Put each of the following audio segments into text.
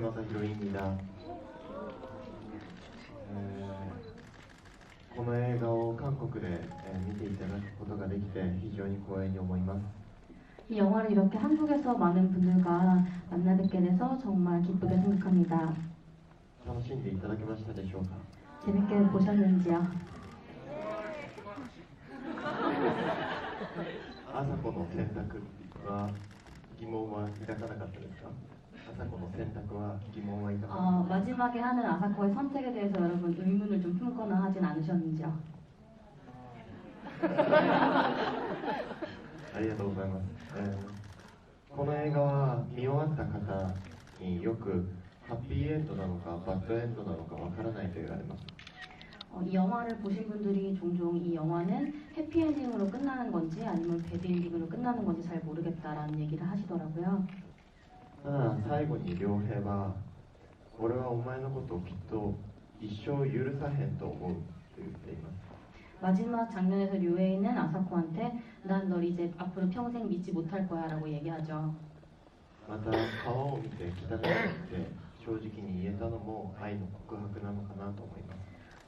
正弘インだ、えーこの映画を韓国で、えー見ていただくことができて非常に光栄に思います 이 영화를 이렇게 한국에서 많은 분들과 만나 뵙게 돼서 정말 기쁘게 생각합니다. 楽しんでいただけましたでしょうか 재밌게 보셨는지요? 朝子の選択は疑 問は抱かなかったですか朝子の選択は疑問は抱かなか 어, 마지막에 하는 아사코의 선택에 대해서 여러분 의문을 좀 품거나 하진 않으셨는지요? ありがとうございます、えーこの映画は見終わった方によくハッピーエンドなのかバッドエンドなのかわからないと言われます 어, す 이 영화를 보신 분들이 종종 이 영화는 해피엔딩으로 끝나는 건지 아니면 배드엔딩으로 끝나는 건지 잘 모르겠다라는 얘기를 하시더라고요. ただ最後に良平は俺はお前のことをきっと一生許さへんと思うと言っています 마지막 장면에서 류에이는 아사코한테 난 널 이제 앞으로 평생 믿지 못할 거야 라고 얘기하죠. また川を見て汚いって正直に言えたのも愛の告白なのかなと思います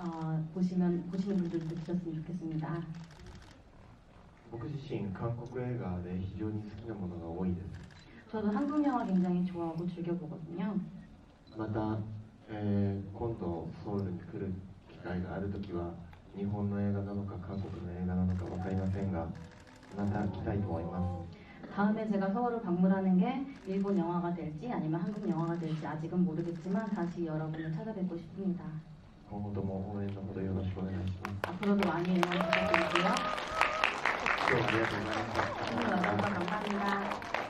어, 보시면 보시는 분들도 느끼셨으면 좋겠습니다. 僕自身韓国映画で非常に好きなものが多いです 저도 한국 영화 굉장히 좋아하고 즐겨 보거든요. また、えー今度ソウルに来る機会があるときは日本の映画なのか韓国の映画なのか分かりませんがまた来たいと思います 다음에 제가 서울을 방문하는 게 일본 영화가 될지 아니면 한국 영화가 될지 아직은 모르겠지만 다시 여러분을 찾아뵙고 싶습니다. 오늘도 뭐応援 전부 다 요나 좋아해놨어. 앞으로도 많이 응원 부탁드릴게요. 또 오늘 너무 감사합니다.